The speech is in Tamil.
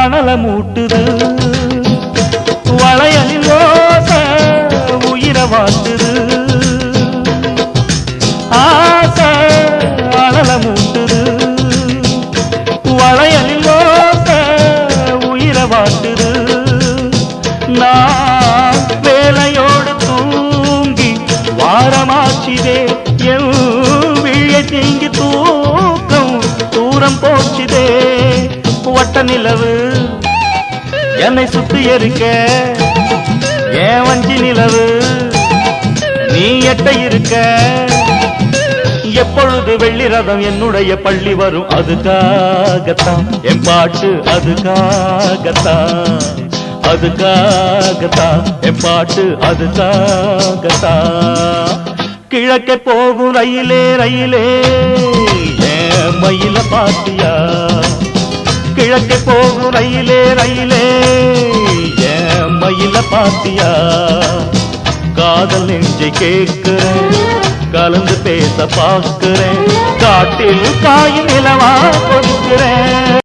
அனல மூட்டுது வளையலில் ஓச உயிரை வாட்டுது ஆசை அனல மூட்டுது வளையலில் ஓச உயிரை வாட்டுது நான் வேலையோடு தூங்கி வாரமாச்சிதே. என் விழியை தீங்கி தூக்கம் தூரம் போச்சுதே. வட்ட நிலவு. என்னை சுத்தி இருக்க ஏன் வஞ்சி நிலவு? நீ எட்ட இருக்க. எப்பொழுது வெள்ளி ரதம் என்னுடைய பள்ளி வரும்? அதுக்காகத்தான். என் பாட்டு அதுக்காகத்தான். அதுக்காகத்தான். என் பாட்டு அதுக்காகத்தான். கிழக்கே போகும் ரயிலே ரயிலே. ஏன் மயில பாட்டியா கிழக்கே போகும் ரயிலே ரயிலே. ஏன் மயில பாத்தியா? காதல் நெஞ்சை கேட்கிறேன். கலந்து பேச பார்க்கிறேன். காட்டில் காயும் நிலவா கொடுக்கிறேன்